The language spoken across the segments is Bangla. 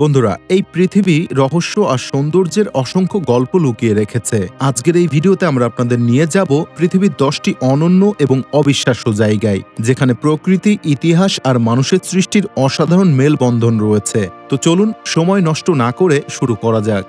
বন্ধুরা, এই পৃথিবী রহস্য আর সৌন্দর্যের অসংখ্য গল্প লুকিয়ে রেখেছে। আজকের এই ভিডিওতে আমরা আপনাদের নিয়ে যাব পৃথিবীর দশটি অনন্য এবং অবিশ্বাস্য জায়গায়, যেখানে প্রকৃতি, ইতিহাস আর মানুষের সৃষ্টির অসাধারণ মেলবন্ধন রয়েছে। তো চলুন, সময় নষ্ট না করে শুরু করা যাক।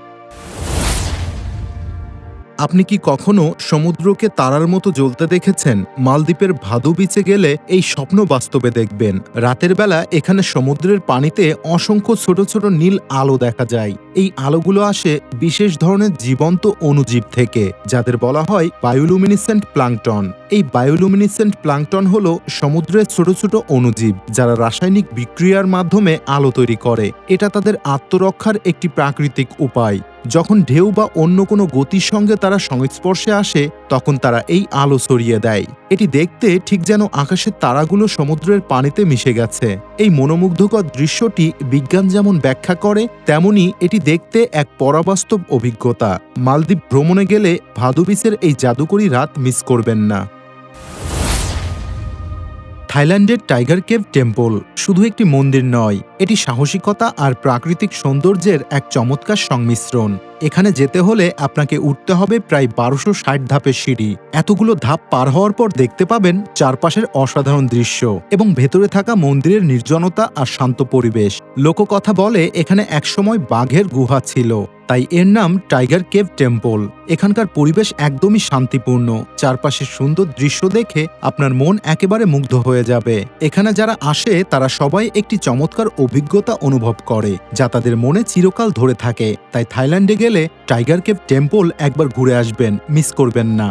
আপনি কি কখনো সমুদ্রকে তারার মতো জ্বলতে দেখেছেন? মালদ্বীপের ভাদু বিচে গেলে এই স্বপ্ন বাস্তবে দেখবেন। রাতের বেলা এখানে সমুদ্রের পানিতে অসংখ্য ছোট ছোট নীল আলো দেখা যায়। এই আলোগুলো আসে বিশেষ ধরনের জীবন্ত অণুজীব থেকে, যাদের বলা হয় বায়োলুমিনিসেন্ট প্লাংটন। এই বায়োলুমিনিসেন্ট প্লাংটন হলো সমুদ্রের ছোট ছোট অণুজীব, যারা রাসায়নিক বিক্রিয়ার মাধ্যমে আলো তৈরি করে। এটা তাদের আত্মরক্ষার একটি প্রাকৃতিক উপায়। যখন ঢেউ বা অন্য কোনো গতির সঙ্গে তারা সংস্পর্শে আসে, তখন তারা এই আলো ছড়িয়ে দেয়। এটি দেখতে ঠিক যেন আকাশের তারাগুলো সমুদ্রের পানিতে মিশে গেছে। এই মনোমুগ্ধকর দৃশ্যটি বিজ্ঞান যেমন ব্যাখ্যা করে, তেমনি এটি দেখতে এক পরাবাস্তব অভিজ্ঞতা। মালদ্বীপ ভ্রমণে গেলে ভাদুবিসের এই জাদুকরী রাত মিস করবেন না। থাইল্যান্ডের টাইগার কেভ টেম্পল শুধু একটি মন্দির নয়, এটি সাহসিকতা আর প্রাকৃতিক সৌন্দর্যের এক চমৎকার সংমিশ্রণ। এখানে যেতে হলে আপনাকে উঠতে হবে প্রায় বারোশো ষাট ধাপের সিঁড়ি। এতগুলো ধাপ পার হওয়ার পর দেখতে পাবেন চারপাশের অসাধারণ দৃশ্য এবং ভেতরে থাকা মন্দিরের নির্জনতা আর শান্ত পরিবেশ। লোককথা বলে এখানে একসময় বাঘের গুহা ছিল। তাই এর নাম টাইগার কেভ টেম্পল। এখানকার পরিবেশ একদমই শান্তিপূর্ণ। চারপাশের সুন্দর দৃশ্য দেখে আপনার মন একেবারে মুগ্ধ হয়ে যাবে। এখানে যারা আসে, তারা সবাই একটি চমৎকার অভিজ্ঞতা অনুভব করে, যা তাদের মনে চিরকাল ধরে থাকে। তাই থাইল্যান্ডে গেলে টাইগার কেভ টেম্পল একবার ঘুরে আসবেন, মিস করবেন না।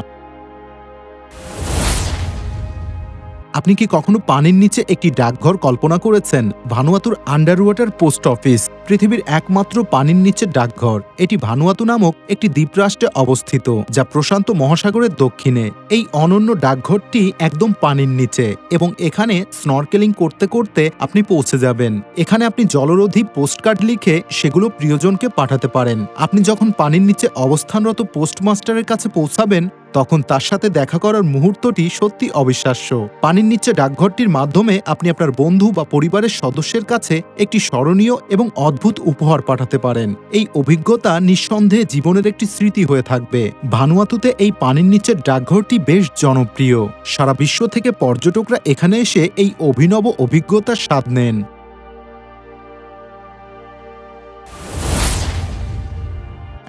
আপনি কি কখনো পানির নিচে একটি ডাকঘর কল্পনা করেছেন? ভানুয়াতুর আন্ডার ওয়াটার পোস্ট অফিস, পৃথিবীর একমাত্র পানির নিচে ডাকঘর। এটি ভানুয়াতু নামক একটি দ্বীপরাষ্ট্রে অবস্থিত, যা প্রশান্ত মহাসাগরের দক্ষিণে। এই অনন্য ডাকঘরটি একদম পানির নিচে এবং এখানে স্নরকেলিং করতে করতে আপনি পৌঁছে যাবেন। এখানে আপনি জলরোধী পোস্টকার্ড লিখে সেগুলো প্রিয়জনকে পাঠাতে পারেন। আপনি যখন পানির নিচে অবস্থানরত পোস্টমাস্টারের কাছে পৌঁছাবেন তখন তার সাথে দেখা করার মুহূর্তটি সত্যি অবিশ্বাস্য। পানির নিচে ডাকঘরটির মাধ্যমে আপনি আপনার বন্ধু বা পরিবারের সদস্যের কাছে একটি স্মরণীয় এবং অদ্ভুত উপহার পাঠাতে পারেন। এই অভিজ্ঞতা নিঃসন্দেহে জীবনের একটি স্মৃতি হয়ে থাকবে। ভানুয়াতুতে এই পানির নিচের ডাকঘরটি বেশ জনপ্রিয়। সারা বিশ্ব থেকে পর্যটকরা এখানে এসে এই অভিনব অভিজ্ঞতার স্বাদ নেন।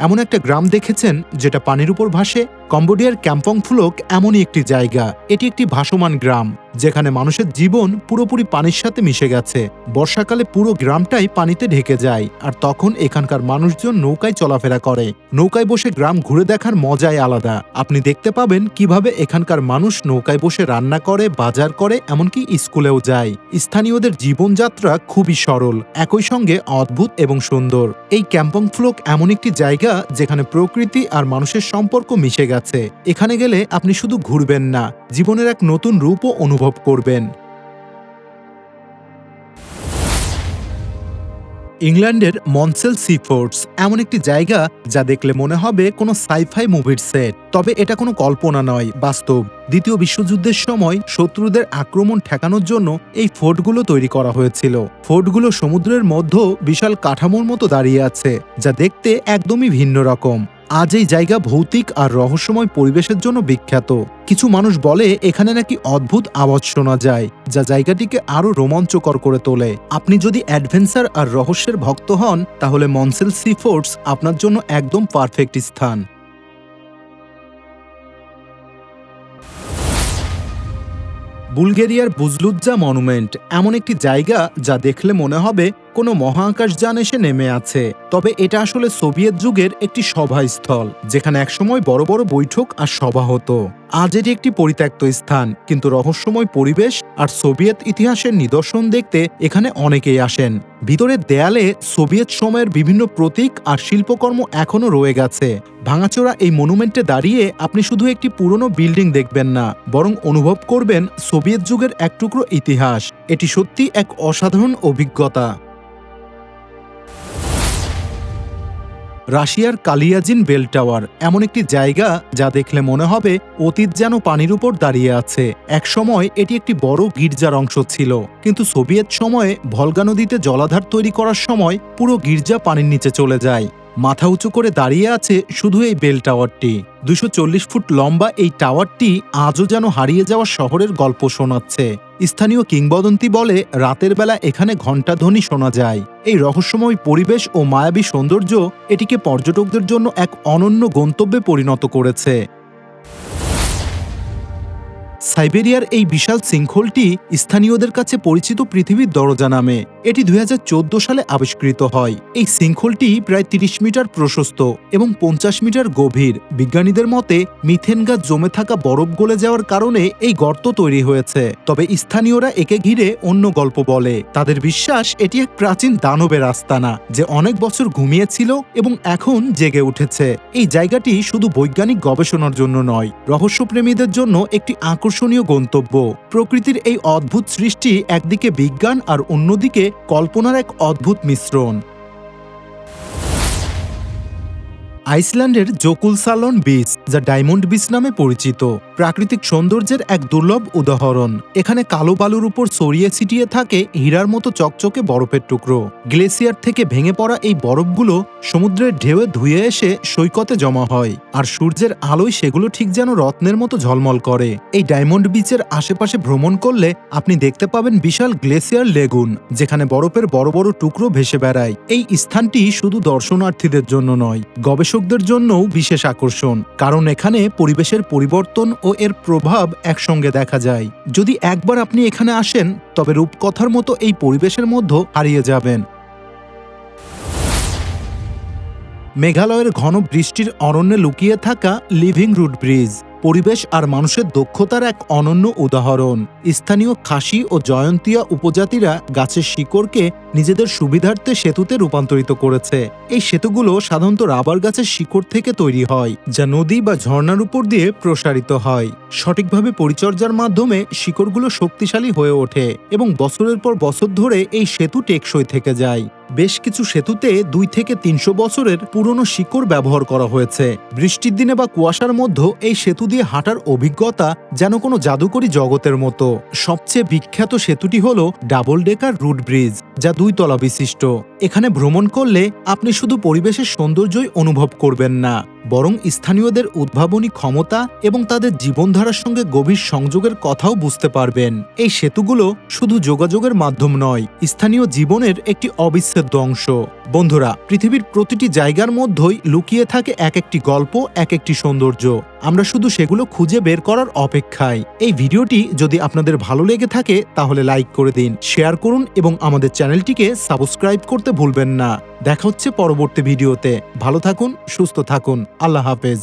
এমন একটা গ্রাম দেখেছেন যেটা পানির উপর ভাসে কম্বোডিয়ার ক্যাম্পং ফুলক এমনই একটি জায়গা। এটি একটি ভাসমান গ্রাম, যেখানে মানুষের জীবন পুরোপুরি পানির সাথে মিশে গেছে। বর্ষাকালে পুরো গ্রামটাই পানিতে ঢেকে যায়, আর তখন এখানকার মানুষজন নৌকায় চলাফেরা করে। নৌকায় বসে গ্রাম ঘুরে দেখার মজাই আলাদা। আপনি দেখতে পাবেন কীভাবে এখানকার মানুষ নৌকায় বসে রান্না করে, বাজার করে, এমনকি স্কুলেও যায়। স্থানীয়দের জীবনযাত্রা খুবই সরল, একই সঙ্গে অদ্ভুত এবং সুন্দর। এই ক্যাম্পং ফ্লোক এমন একটি জায়গা, যেখানে প্রকৃতি আর মানুষের সম্পর্ক মিশে গেছে। এখানে গেলে আপনি শুধু ঘুরবেন না, জীবনের এক নতুন রূপও অনুভব করবেন। ইংল্যান্ডের মনসেল সিফোর্টস এমন একটি জায়গা যা দেখলে মনে হবে কোনো সাইফাই মুভির সেট। তবে এটা কোনো কল্পনা নয়, বাস্তব। দ্বিতীয় বিশ্বযুদ্ধের সময় শত্রুদের আক্রমণ ঠেকানোর জন্য এই ফোর্টগুলো তৈরি করা হয়েছিল। ফোর্টগুলো সমুদ্রের মধ্য বিশাল কাঠামোর মতো দাঁড়িয়ে আছে, যা দেখতে একদমই ভিন্ন রকম। আজ এই জায়গা ভৌতিক আর রহস্যময় পরিবেশের জন্য বিখ্যাত। কিছু মানুষ বলে, এখানে নাকি অদ্ভুত আওয়াজ শোনা যায়, যা জায়গাটিকে আরও রোমাঞ্চকর করে তোলে। আপনি যদি অ্যাডভেঞ্চার আর রহস্যের ভক্ত হন, তাহলে মনসেল সি ফোর্টস আপনার জন্য একদম পারফেক্ট স্থান। বুলগেরিয়ার বুজলুজ্জা মনুমেন্ট এমন একটি জায়গা যা দেখলে মনে হবে কোনো মহাকাশযান এসে নেমে আছে। তবে এটা আসলে সোভিয়েত যুগের একটি সভাস্থল, যেখানে একসময় বড় বড় বৈঠক আর সভা হতো। আজ এটি একটি পরিত্যক্ত স্থান, কিন্তু রহস্যময় পরিবেশ আর সোভিয়েত ইতিহাসের নিদর্শন দেখতে এখানে অনেকেই আসেন। ভিতরের দেয়ালে সোভিয়েত সময়ের বিভিন্ন প্রতীক আর শিল্পকর্ম এখনও রয়ে গেছে। ভাঙাচোরা এই মনুমেন্টে দাঁড়িয়ে আপনি শুধু একটি পুরনো বিল্ডিং দেখবেন না, বরং অনুভব করবেন সোভিয়েত যুগের এক টুকরো ইতিহাস। এটি সত্যি এক অসাধারণ অভিজ্ঞতা। রাশিয়ার কালিয়াজিন বেল টাওয়ার এমন একটি জায়গা যা দেখলে মনে হবে অতীত যেন পানির উপর দাঁড়িয়ে আছে। একসময় এটি একটি বড় গির্জার অংশ ছিল। কিন্তু সোভিয়েত সময়ে ভলগা নদীতে জলাধার তৈরি করার সময় পুরো গির্জা পানির নিচে চলে যায়। মাথা উঁচু করে দাঁড়িয়ে আছে শুধু এই বেল টাওয়ারটি। দুশো ফুট লম্বা এই টাওয়ারটি আজও যেন হারিয়ে যাওয়া শহরের গল্প শোনাচ্ছে। স্থানীয় কিংবদন্তি বলে, রাতের বেলা এখানে ঘণ্টাধ্বনি শোনা যায়। এই রহস্যময় পরিবেশ ও মায়াবী সৌন্দর্য এটিকে পর্যটকদের জন্য এক অনন্য গন্তব্যে পরিণত করেছে। সাইবেরিয়ার এই বিশাল শৃঙ্খলটি স্থানীয়দের কাছে পরিচিত পৃথিবীর দরজা নামে। এটি দুই হাজার চোদ্দ সালে আবিষ্কৃত হয়। এই শৃঙ্খলটি প্রায় ৩০ মিটার প্রশস্ত এবং পঞ্চাশ মিটার গভীর। বিজ্ঞানীদের মতে, মিথেন গাছ জমে থাকা বরফ গলে যাওয়ার কারণে এই গর্ত তৈরি হয়েছে। তবে স্থানীয়রা একে ঘিরে অন্য গল্প বলে। তাদের বিশ্বাস, এটি এক প্রাচীন দানবের আস্তানা, যে অনেক বছর ঘুমিয়েছিল এবং এখন জেগে উঠেছে। এই জায়গাটি শুধু বৈজ্ঞানিক গবেষণার জন্য নয়, রহস্যপ্রেমীদের জন্য একটি আকর্ষণীয় গন্তব্য। প্রকৃতির এই অদ্ভুত সৃষ্টি একদিকে বিজ্ঞান আর অন্যদিকে কল্পনার এক অদ্ভুত মিশ্রণ। আইসল্যান্ডের জোকুলসালন বিচ, যা ডায়মন্ড বিচ নামে পরিচিত। প্রাকৃতিক সৌন্দর্যের এক দুর্লভ উদাহরণ। এখানে কালো বালুর উপর ছড়িয়ে ছিটিয়ে থাকে হীরার মতো চকচকে বরফের টুকরো। গ্লেসিয়ার থেকে ভেঙে পড়া এই বরফগুলো সমুদ্রের ঢেউয়ে ধুয়ে এসে সৈকতে জমা হয়, আর সূর্যের আলোয় সেগুলো ঠিক যেন রত্নের মতো ঝলমল করে। এই ডায়মন্ড বিচের আশেপাশে ভ্রমণ করলে আপনি দেখতে পাবেন বিশাল গ্লেসিয়ার লেগুন, যেখানে বরফের বড় বড় টুকরো ভেসে বেড়ায়। এই স্থানটি শুধু দর্শনার্থীদের জন্য নয় গবেষকদের জন্যও বিশেষ আকর্ষণ, কারণ এখানে পরিবেশের পরিবর্তন ও এর প্রভাব একসঙ্গে দেখা যায়। যদি একবার আপনি এখানে আসেন, তবে রূপকথার মতো এই পরিবেশের মধ্যে হারিয়ে যাবেন। মেঘালয়ের ঘন বৃষ্টির অরণ্যে লুকিয়ে থাকা লিভিং রুট ব্রিজ। পরিবেশ আর মানুষের দক্ষতার এক অনন্য উদাহরণ। স্থানীয় খাসি ও জয়ন্তিয়া উপজাতিরা গাছের শিকড়কে নিজেদের সুবিধার্থে সেতুতে রূপান্তরিত করেছে। এই সেতুগুলো সাধারণত রাবার গাছের শিকড় থেকে তৈরি হয়, যা নদী বা ঝর্ণার উপর দিয়ে প্রসারিত হয়। সঠিকভাবে পরিচর্যার মাধ্যমে শিকড়গুলো শক্তিশালী হয়ে ওঠে এবং বছরের পর বছর ধরে এই সেতু টেকসই থেকে যায়। বেশ কিছু সেতুতে দুই থেকে তিনশো বছরের পুরনো শিকড় ব্যবহার করা হয়েছে। বৃষ্টির দিনে বা কুয়াশার মধ্যে এই সেতু দিয়ে হাঁটার অভিজ্ঞতা যেন কোনো জাদুকরী জগতের মতো। সবচেয়ে বিখ্যাত সেতুটি হল ডাবল ডেকার রুট ব্রিজ। যা দুই তলা বিশিষ্ট। এখানে ভ্রমণ করলে আপনি শুধু পরিবেশের সৌন্দর্যই অনুভব করবেন না, বরং স্থানীয়দের উদ্ভাবনী ক্ষমতা এবং তাদের জীবনধারার সঙ্গে গভীর সংযোগের কথাও বুঝতে পারবেন। এই সেতুগুলো শুধু যোগাযোগের মাধ্যম নয়, স্থানীয় জীবনের একটি অবিচ্ছেদ্য অংশ। বন্ধুরা, পৃথিবীর প্রতিটি জায়গার মধ্যেই লুকিয়ে থাকে এক একটি গল্প এক একটি সৌন্দর্য। আমরা শুধু সেগুলো খুঁজে বের করার অপেক্ষায়। এই ভিডিওটি যদি আপনাদের ভালো লেগে থাকে, তাহলে লাইক করে দিন, শেয়ার করুন এবং আমাদের চ্যানেলটিকে সাবস্ক্রাইব করতে ভুলবেন না। দেখা হচ্ছে পরবর্তী ভিডিওতে। ভালো থাকুন, সুস্থ থাকুন। আল্লাহ হাফেজ।